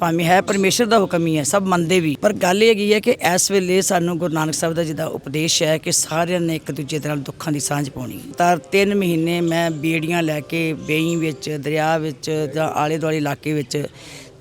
ਭਾਵੇਂ ਹੈ ਪਰਮੇਸ਼ਰ ਦਾ ਹੁਕਮ ਹੀ ਹੈ, ਸਭ ਮੰਨਦੇ ਵੀ। ਪਰ ਗੱਲ ਇਹ ਹੈਗੀ ਹੈ ਕਿ ਇਸ ਵੇਲੇ ਸਾਨੂੰ ਗੁਰੂ ਨਾਨਕ ਸਾਹਿਬ ਦਾ ਜਿਹਦਾ ਉਪਦੇਸ਼ ਹੈ ਕਿ ਸਾਰਿਆਂ ਨੇ ਇੱਕ ਦੂਜੇ ਦੇ ਨਾਲ ਦੁੱਖਾਂ ਦੀ ਸਾਂਝ ਪਾਉਣੀ। ਤਾਂ ਤਿੰਨ ਮਹੀਨੇ ਮੈਂ ਬੇੜੀਆਂ ਲੈ ਕੇ ਬੇਈ ਵਿੱਚ, ਦਰਿਆ ਵਿੱਚ ਜਾਂ ਆਲੇ ਦੁਆਲੇ ਇਲਾਕੇ ਵਿੱਚ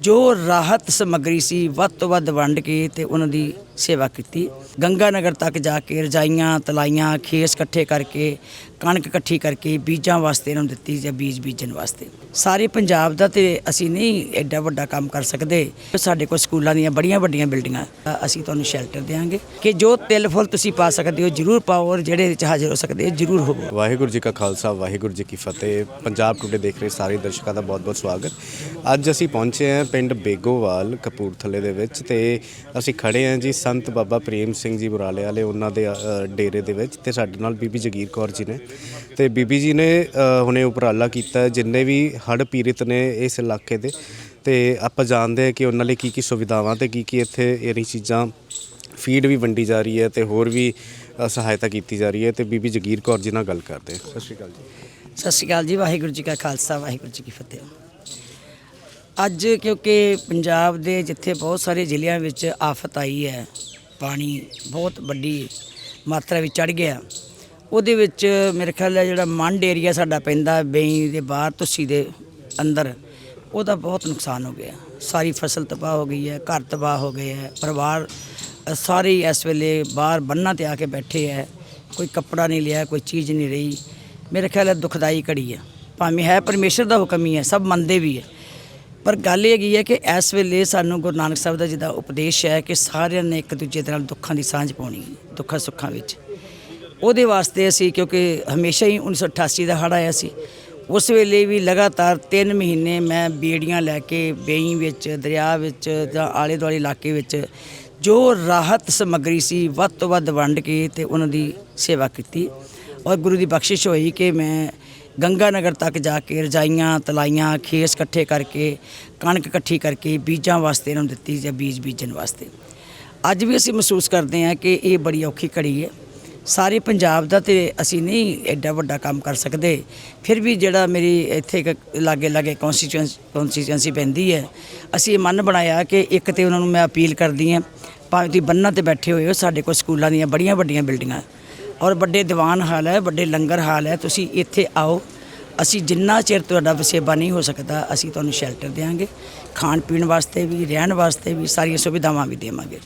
ਜੋ ਰਾਹਤ ਸਮੱਗਰੀ ਸੀ, ਵੱਧ ਤੋਂ ਵੱਧ ਵੰਡ ਕੇ ਤੇ ਉਹਨਾਂ ਦੀ ਸੇਵਾ ਕੀਤੀ। ਗੰਗਾ ਨਗਰ ਤੱਕ ਜਾ ਕੇ ਰਜਾਈਆਂ, ਤਲਾਈਆਂ, ਖੇਸ ਇਕੱਠੇ ਕਰਕੇ, ਕਣਕ ਇਕੱਠੀ ਕਰਕੇ ਬੀਜਾਂ ਵਾਸਤੇ ਇਹਨਾਂ ਨੂੰ ਦਿੱਤੀ ਜਾਂ ਬੀਜ ਬੀਜਣ ਵਾਸਤੇ। ਸਾਰੇ ਪੰਜਾਬ ਦਾ ਤੇ ਅਸੀਂ ਨਹੀਂ ਐਡਾ ਵੱਡਾ ਕੰਮ ਕਰ ਸਕਦੇ। ਸਾਡੇ ਕੋਲ ਸਕੂਲਾਂ ਦੀਆਂ ਬੜੀਆਂ ਵੱਡੀਆਂ ਬਿਲਡਿੰਗਾਂ ਅਸੀਂ ਤੁਹਾਨੂੰ ਸ਼ੈਲਟਰ ਦੇਵਾਂਗੇ ਕਿ ਜੋ ਤਿਲ ਫੁੱਲ ਤੁਸੀਂ ਪਾ ਸਕਦੇ ਹੋ, ਜਰੂਰ ਪਾਓ ਔਰ ਜਿਹੜੇ ਵਿੱਚ ਹਾਜ਼ਰ ਹੋ ਸਕਦੇ ਜਰੂਰ ਹੋਵੋ। ਵਾਹਿਗੁਰੂ ਜੀ ਕਾ ਖਾਲਸਾ, ਵਾਹਿਗੁਰੂ ਜੀ ਕੀ ਫਤਿਹ। ਪੰਜਾਬ ਟੁਡੇ ਦੇਖ ਰਹੇ ਸਾਰੇ ਦਰਸ਼ਕਾਂ ਦਾ ਬਹੁਤ-ਬਹੁਤ ਸਵਾਗਤ। ਅੱਜ ਅਸੀਂ ਪਹੁੰਚੇ ਹਾਂ ਪਿੰਡ ਬੇਗੋਵਾਲ ਕਪੂਰਥਲੇ ਦੇ ਵਿੱਚ ਤੇ ਅਸੀਂ ਖੜੇ ਹਾਂ ਜੀ ਸੰਤ ਬਾਬਾ ਪ੍ਰੇਮ ਸਿੰਘ ਜੀ ਬੁਰਾਲੇ ਵਾਲੇ, ਉਹਨਾਂ ਦੇ ਡੇਰੇ ਦੇ ਵਿੱਚ ਤੇ ਸਾਡੇ ਨਾਲ ਬੀਬੀ ਜਗੀਰ ਕੌਰ ਜੀ ਨੇ। ਤੇ ਬੀਬੀ ਜੀ ਨੇ ਹੁਣੇ ਉਪਰਾਲਾ ਕੀਤਾ, ਜਿੰਨੇ ਵੀ ਹੜ੍ਹ ਪੀੜਿਤ ਨੇ ਇਸ ਇਲਾਕੇ ਦੇ, ਤੇ ਆਪਾਂ ਜਾਣਦੇ ਹਾਂ ਕਿ ਉਹਨਾਂ ਲਈ ਕੀ ਕੀ ਸੁਵਿਧਾਵਾਂ ਤੇ ਕੀ ਕੀ ਇੱਥੇ ਇਹੀ ਚੀਜ਼ਾਂ ਫੀਡ ਵੀ ਵੰਡੀ ਜਾ ਰਹੀ ਹੈ ਤੇ ਹੋਰ ਵੀ ਸਹਾਇਤਾ ਕੀਤੀ ਜਾ ਰਹੀ ਹੈ ਤੇ ਬੀਬੀ ਜਗੀਰ ਕੌਰ ਜੀ ਨਾਲ ਗੱਲ ਕਰਦੇ ਸਤਿ ਸ਼੍ਰੀ ਅਕਾਲ ਜੀ। ਸਤਿ ਸ਼੍ਰੀ ਅਕਾਲ ਜੀ, ਵਾਹਿਗੁਰੂ ਜੀ ਕਾ ਖਾਲਸਾ, ਵਾਹਿਗੁਰੂ ਜੀ ਕੀ ਫਤਿਹ। ਅੱਜ ਕਿਉਂਕਿ ਪੰਜਾਬ ਦੇ ਜਿੱਥੇ ਬਹੁਤ ਸਾਰੇ ਜ਼ਿਲ੍ਹਿਆਂ ਵਿੱਚ ਆਫਤ ਆਈ ਹੈ, ਪਾਣੀ ਬਹੁਤ ਵੱਡੀ ਮਾਤਰਾ ਵਿੱਚ ਚੜ ਗਿਆ। ਉਹਦੇ ਵਿੱਚ ਮੇਰੇ ਖਿਆਲ ਹੈ ਜਿਹੜਾ ਮੰਡ ਏਰੀਆ ਸਾਡਾ ਪੈਂਦਾ ਬੇਈ ਦੇ ਬਾਹਰ ਤੁਸੀਂ ਦੇ ਅੰਦਰ, ਉਹਦਾ ਬਹੁਤ ਨੁਕਸਾਨ ਹੋ ਗਿਆ। ਸਾਰੀ ਫਸਲ ਤਬਾਹ ਹੋ ਗਈ ਹੈ, ਘਰ ਤਬਾਹ ਹੋ ਗਏ ਹੈ, ਪਰਿਵਾਰ ਸਾਰੇ ਇਸ ਵੇਲੇ ਬਾਹਰ ਬੰਨਾਂ ਤੇ ਆ ਕੇ ਬੈਠੇ ਹੈ। ਕੋਈ ਕੱਪੜਾ ਨਹੀਂ ਲਿਆ, ਕੋਈ ਚੀਜ਼ ਨਹੀਂ ਰਹੀ। ਮੇਰੇ ਖਿਆਲ ਹੈ ਦੁਖਦਾਈ ਘੜੀ ਹੈ। ਭਾਵੇਂ ਹੈ ਪਰਮੇਸ਼ਰ ਦਾ ਹੁਕਮ ਹੀ ਹੈ, ਸਭ ਮੰਨਦੇ ਵੀ ਹੈ। ਪਰ ਗੱਲ ਇਹ ਹੈਗੀ ਹੈ ਕਿ ਇਸ ਵੇਲੇ ਸਾਨੂੰ ਗੁਰੂ ਨਾਨਕ ਸਾਹਿਬ ਦਾ ਜਿਹਦਾ ਉਪਦੇਸ਼ ਹੈ ਕਿ ਸਾਰਿਆਂ ਨੇ ਇੱਕ ਦੂਜੇ ਦੇ ਨਾਲ ਦੁੱਖਾਂ ਦੀ ਸਾਂਝ ਪਾਉਣੀ, ਦੁੱਖਾਂ ਸੁੱਖਾਂ ਵਿੱਚ। ਉਹਦੇ ਵਾਸਤੇ ਅਸੀਂ ਕਿਉਂਕਿ ਹਮੇਸ਼ਾ ਹੀ 1988 ਦਾ ਹੜ੍ਹ ਆਇਆ ਸੀ, ਉਸ ਵੇਲੇ ਵੀ ਲਗਾਤਾਰ 3 ਮਹੀਨੇ ਮੈਂ ਬੇੜੀਆਂ ਲੈ ਕੇ ਬੇਈ ਵਿੱਚ, ਦਰਿਆ ਵਿੱਚ ਜਾਂ ਆਲੇ ਦੁਆਲੇ ਇਲਾਕੇ ਵਿੱਚ ਜੋ ਰਾਹਤ ਸਮੱਗਰੀ ਸੀ, ਵੱਧ ਤੋਂ ਵੱਧ ਵੰਡ ਕੇ ਤੇ ਉਹਨਾਂ ਦੀ ਸੇਵਾ ਕੀਤੀ। ਔਰ ਗੁਰੂ ਦੀ ਬਖਸ਼ਿਸ਼ ਹੋਈ ਕਿ ਮੈਂ ਗੰਗਾ ਨਗਰ ਤੱਕ ਜਾ ਕੇ ਰਜਾਈਆਂ, ਤਲਾਈਆਂ, ਖੇਸ ਇਕੱਠੇ ਕਰਕੇ, ਕਣਕ ਇਕੱਠੀ ਕਰਕੇ ਬੀਜਾਂ ਵਾਸਤੇ ਇਹਨਾਂ ਨੂੰ ਦਿੱਤੀ ਜਾਂ ਬੀਜ ਬੀਜਣ ਵਾਸਤੇ। ਅੱਜ ਵੀ ਅਸੀਂ ਮਹਿਸੂਸ ਕਰਦੇ ਹਾਂ ਕਿ ਇਹ ਬੜੀ ਔਖੀ ਘੜੀ ਹੈ। ਸਾਰੇ ਪੰਜਾਬ ਦਾ ਤੇ ਅਸੀਂ ਨਹੀਂ ਐਡਾ ਵੱਡਾ ਕੰਮ ਕਰ ਸਕਦੇ। ਫਿਰ ਵੀ ਜਿਹੜਾ ਮੇਰੀ ਇੱਥੇ ਇੱਕ ਲਾਗੇ ਲਾਗੇ ਕਨਸਟੀਚੁਐਂਸੀ ਪੈਂਦੀ ਹੈ, ਅਸੀਂ ਇਹ ਮਨ ਬਣਾਇਆ ਕਿ ਇੱਕ ਤੇ ਉਹਨਾਂ ਨੂੰ ਮੈਂ ਅਪੀਲ ਕਰਦੀ ਹਾਂ, ਭਾਵੇਂ ਤੁਸੀਂ ਬੰਨਾਂ ਤੇ ਬੈਠੇ ਹੋਏ ਹੋ, ਸਾਡੇ ਕੋਲ ਸਕੂਲਾਂ ਦੀਆਂ ਬੜੀਆਂ ਵੱਡੀਆਂ ਬਿਲਡਿੰਗਾਂ ਔਰ ਵੱਡੇ ਦੀਵਾਨ ਹਾਲ ਹੈ, ਵੱਡੇ ਲੰਗਰ ਹਾਲ ਹੈ। ਤੁਸੀਂ ਇੱਥੇ ਆਓ। ਅਸੀਂ ਜਿੰਨਾ ਚਿਰ ਤੁਹਾਡਾ ਵਸੇਬਾ ਨਹੀਂ ਹੋ ਸਕਦਾ, ਅਸੀਂ ਤੁਹਾਨੂੰ ਸ਼ੈਲਟਰ ਦੇਵਾਂਗੇ ਖਾਣ ਪੀਣ ਵਾਸਤੇ ਵੀ, ਰਹਿਣ ਵਾਸਤੇ ਵੀ ਸਾਰੀਆਂ ਸੁਵਿਧਾਵਾਂ ਵੀ ਦੇਵਾਂਗੇ।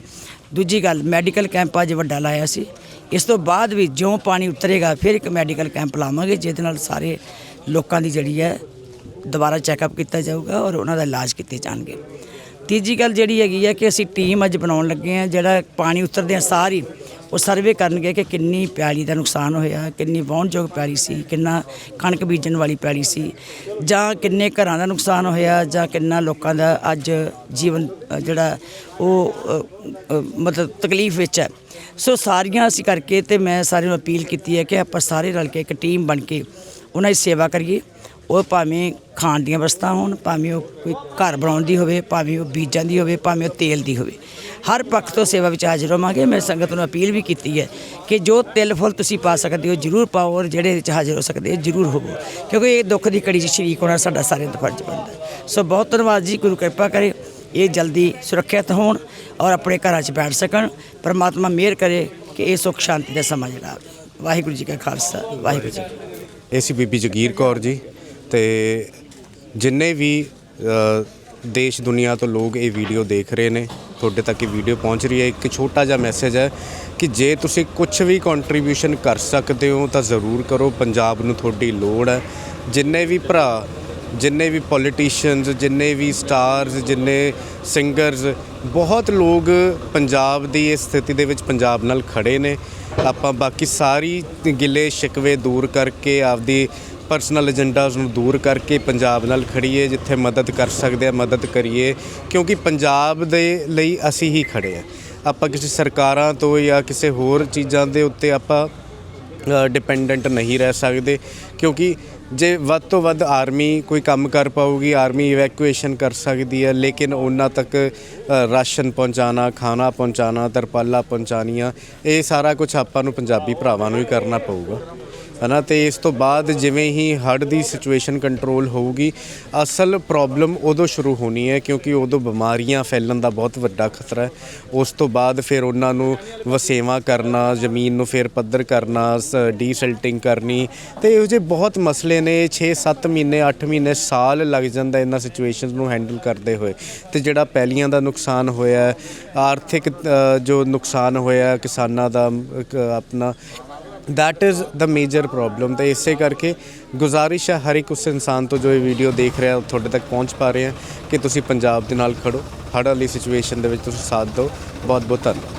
ਦੂਜੀ ਗੱਲ, ਮੈਡੀਕਲ ਕੈਂਪ ਅੱਜ ਵੱਡਾ ਲਾਇਆ ਸੀ। ਇਸ ਤੋਂ ਬਾਅਦ ਵੀ ਜਿਉਂ ਪਾਣੀ ਉਤਰੇਗਾ, ਫਿਰ ਇੱਕ ਮੈਡੀਕਲ ਕੈਂਪ ਲਾਵਾਂਗੇ, ਜਿਹਦੇ ਨਾਲ ਸਾਰੇ ਲੋਕਾਂ ਦੀ ਜਿਹੜੀ ਹੈ, ਦੁਬਾਰਾ ਚੈੱਕਅਪ ਕੀਤਾ ਜਾਊਗਾ ਔਰ ਉਹਨਾਂ ਦਾ ਇਲਾਜ ਕੀਤੇ ਜਾਣਗੇ। ਤੀਜੀ ਗੱਲ ਜਿਹੜੀ ਹੈਗੀ ਹੈ ਕਿ ਅਸੀਂ ਟੀਮ ਅੱਜ ਬਣਾਉਣ ਲੱਗੇ ਹਾਂ, ਜਿਹੜਾ ਪਾਣੀ ਉਤਰਦੇ ਸਾਰ ਸਾਰੀ। ਉਹ ਸਰਵੇ ਕਰਨਗੇ ਕਿ ਕਿੰਨੀ ਪਿਆਲੀ ਦਾ ਨੁਕਸਾਨ ਹੋਇਆ, ਕਿੰਨੀ ਵਾਹੁਣਯੋਗ ਪਿਆਲੀ ਸੀ, ਕਿੰਨਾ ਕਣਕ ਬੀਜਣ ਵਾਲੀ ਪਿਆਲੀ ਸੀ, ਜਾਂ ਕਿੰਨੇ ਘਰਾਂ ਦਾ ਨੁਕਸਾਨ ਹੋਇਆ, ਜਾਂ ਕਿੰਨਾ ਲੋਕਾਂ ਦਾ ਅੱਜ ਜੀਵਨ ਜਿਹੜਾ ਉਹ ਮਤਲਬ ਤਕਲੀਫ ਵਿੱਚ ਹੈ। ਸੋ ਸਾਰੀਆਂ ਅਸੀਂ ਕਰਕੇ ਤੇ ਮੈਂ ਸਾਰਿਆਂ ਨੂੰ ਅਪੀਲ ਕੀਤੀ ਹੈ ਕਿ ਆਪਾਂ ਸਾਰੇ ਰਲ ਕੇ ਇੱਕ ਟੀਮ ਬਣ ਕੇ ਉਹਨਾਂ ਦੀ ਸੇਵਾ ਕਰੀਏ। ਉਹ ਭਾਵੇਂ ਖਾਣ ਦੀਆਂ ਵਸਤਾਂ ਹੋਣ, ਭਾਵੇਂ ਉਹ ਕੋਈ ਘਰ ਬਣਾਉਣ ਦੀ ਹੋਵੇ, ਭਾਵੇਂ ਉਹ ਬੀਜਾਂ ਦੀ ਹੋਵੇ, ਭਾਵੇਂ ਉਹ ਤੇਲ ਦੀ ਹੋਵੇ। ਹਰ ਪੱਖ ਤੋਂ ਸੇਵਾ ਵਿੱਚ ਹਾਜ਼ਰ ਹੋਵਾਂਗੇ ਮੈਂ ਸੰਗਤ ਨੂੰ ਅਪੀਲ ਵੀ ਕੀਤੀ ਹੈ ਕਿ ਜੋ ਤਿਲ ਫੁੱਲ ਤੁਸੀਂ ਪਾ ਸਕਦੇ ਹੋ, ਜਰੂਰ ਪਾਓ ਔਰ ਜਿਹੜੇ ਵਿੱਚ ਹਾਜ਼ਰ ਹੋ ਸਕਦੇ ਹੋ, ਜਰੂਰ ਹੋਵੋ। ਕਿਉਂਕਿ ਇਹ ਦੁੱਖ ਦੀ ਘੜੀ 'ਚ ਸ਼ਰੀਕ ਹੋਣਾ ਸਾਡਾ ਸਾਰਿਆਂ ਦਾ ਫਰਜ਼ ਬਣਦਾ ਸੋ ਬਹੁਤ ਧੰਨਵਾਦ ਜੀ। ਗੁਰੂ ਕਿਰਪਾ ਕਰੇ ਇਹ ਜਲਦੀ ਸੁਰੱਖਿਅਤ ਹੋਣ ਔਰ ਆਪਣੇ ਘਰਾਂ 'ਚ ਬੈਠ ਸਕਣ। ਪਰਮਾਤਮਾ ਮਿਹਰ ਕਰੇ ਕਿ ਇਹ ਸੁੱਖ ਸ਼ਾਂਤੀ ਦਾ ਸਮਾਂ ਜਿਹੜਾ ਆਵੇ ਵਾਹਿਗੁਰੂ ਜੀ ਕਾ ਖਾਲਸਾ, ਵਾਹਿਗੁਰੂ ਜੀ ਕੀ ਇਹ ਸੀ ਬੀਬੀ ਜਗੀਰ ਕੌਰ ਜੀ। ਤੇ ਜਿੰਨੇ ਵੀ ਦੇਸ਼ ਦੁਨੀਆ ਤੋਂ ਲੋਕ ਇਹ ਵੀਡੀਓ ਦੇਖ ਰਹੇ ਨੇ, ਤੁਹਾਡੇ ਤੱਕ ਇਹ ਵੀਡੀਓ ਪਹੁੰਚ ਰਹੀ ਹੈ। ਇੱਕ ਛੋਟਾ ਜਿਹਾ ਮੈਸੇਜ ਹੈ ਕਿ ਜੇ ਤੁਸੀਂ ਕੁਝ ਵੀ ਕੰਟਰੀਬਿਊਸ਼ਨ ਕਰ ਸਕਦੇ ਹੋ ਤਾਂ ਜ਼ਰੂਰ ਕਰੋ। ਪੰਜਾਬ ਨੂੰ ਤੁਹਾਡੀ ਲੋੜ ਹੈ। ਜਿੰਨੇ ਵੀ ਭਰਾ, ਜਿੰਨੇ ਵੀ ਪੋਲੀਟੀਸ਼ੀਅਨਸ ਜਿੰਨੇ ਵੀ ਸਟਾਰਸ ਜਿੰਨੇ ਸਿੰਗਰਸ ਬਹੁਤ ਲੋਕ ਪੰਜਾਬ ਦੀ ਇਸ ਸਥਿਤੀ ਦੇ ਵਿੱਚ ਪੰਜਾਬ ਨਾਲ ਖੜੇ ਨੇ। ਆਪਾਂ ਬਾਕੀ ਸਾਰੀ ਗਿਲੇ ਸ਼ਿਕਵੇ ਦੂਰ ਕਰਕੇ ਆਪਦੀ ਪਰਸਨਲ ਏਜੰਡਾਜ਼ ਨੂੰ ਦੂਰ ਕਰਕੇ ਪੰਜਾਬ ਨਾਲ ਖੜੀਏ, ਜਿੱਥੇ ਮਦਦ ਕਰ ਸਕਦੇ ਆ, ਮਦਦ ਕਰੀਏ, ਕਿਉਂਕਿ ਪੰਜਾਬ ਦੇ ਲਈ ਅਸੀਂ ਹੀ ਖੜੇ ਆ। ਆਪਾਂ ਕਿਸੇ ਸਰਕਾਰਾਂ ਤੋਂ ਜਾਂ ਕਿਸੇ ਹੋਰ ਚੀਜ਼ਾਂ ਦੇ ਉੱਤੇ ਆਪਾਂ ਡਿਪੈਂਡੈਂਟ ਨਹੀਂ ਰਹਿ ਸਕਦੇ, ਕਿਉਂਕਿ ਜੇ ਵੱਧ ਤੋਂ ਵੱਧ ਆਰਮੀ ਕੋਈ ਕੰਮ ਕਰ ਪਾਊਗੀ ਆਰਮੀ ਇਵੈਕੂਏਸ਼ਨ ਕਰ ਸਕਦੀ ਹੈ ਲੇਕਿਨ ਉਹਨਾਂ ਤੱਕ ਰਾਸ਼ਨ ਪਹੁੰਚਾਣਾ ਖਾਣਾ ਪਹੁੰਚਾਣਾ ਤਰਪਾਲਾਂ ਪਹੁੰਚਾਣੀਆਂ ਇਹ ਸਾਰਾ ਕੁਝ ਆਪਾਂ ਨੂੰ ਪੰਜਾਬੀ ਭਰਾਵਾਂ ਨੂੰ ਹੀ ਕਰਨਾ ਪਊਗਾ। ਹਨਾ ਤੇ ਇਸ ਤੋਂ ਬਾਅਦ ਜਿਵੇਂ ਹੀ ਹੜ੍ਹ ਦੀ ਸਿਚੁਏਸ਼ਨ ਕੰਟਰੋਲ ਹੋਊਗੀ, ਅਸਲ ਪ੍ਰੋਬਲਮ ਉਦੋਂ ਸ਼ੁਰੂ ਹੋਣੀ ਹੈ, ਕਿਉਂਕਿ ਉਦੋਂ ਬਿਮਾਰੀਆਂ ਫੈਲਣ ਦਾ ਬਹੁਤ ਵੱਡਾ ਖਤਰਾ ਹੈ। ਉਸ ਤੋਂ ਬਾਅਦ ਫਿਰ ਉਹਨਾਂ ਨੂੰ ਵਸੇਵਾ ਕਰਨਾ, ਜ਼ਮੀਨ ਨੂੰ ਫਿਰ ਪੱਧਰ ਕਰਨਾ ਡੀਸਲਟਿੰਗ ਕਰਨੀ, ਤੇ ਇਹੋ ਜਿਹੇ ਬਹੁਤ ਮਸਲੇ ਨੇ 6-7 ਮਹੀਨੇ 8 ਮਹੀਨੇ, ਸਾਲ ਲੱਗ ਜਾਂਦਾ ਇਹਨਾਂ ਸਿਚੁਏਸ਼ਨਸ ਨੂੰ ਹੈਂਡਲ ਕਰਦੇ ਹੋਏ। ਤੇ ਜਿਹੜਾ ਪੈਲੀਆਂ ਦਾ ਨੁਕਸਾਨ ਹੋਇਆ, ਆਰਥਿਕ ਜੋ ਨੁਕਸਾਨ ਹੋਇਆ ਕਿਸਾਨਾਂ ਦਾ ਆਪਣਾ that is the major problem ਤੇ ਇਸੇ ਕਰਕੇ ਗੁਜ਼ਾਰਿਸ਼ ਹੈ ਹਰ ਇੱਕ ਉਸ ਇਨਸਾਨ ਤੋਂ ਜੋ ਇਹ ਵੀਡੀਓ ਦੇਖ ਰਿਹਾ ਉਹ ਤੁਹਾਡੇ ਤੱਕ ਪਹੁੰਚ ਪਾ ਰਹੇ ਹੈ ਕਿ ਤੁਸੀਂ ਪੰਜਾਬ ਦੇ ਨਾਲ ਖੜੋ। ਹੜ੍ਹ ਵਾਲੀ ਸਿਚੁਏਸ਼ਨ ਦੇ ਵਿੱਚ ਤੁਸੀਂ ਸਾਥ ਦਿਓ। ਬਹੁਤ ਬਹੁਤ ਧੰਨਵਾਦ।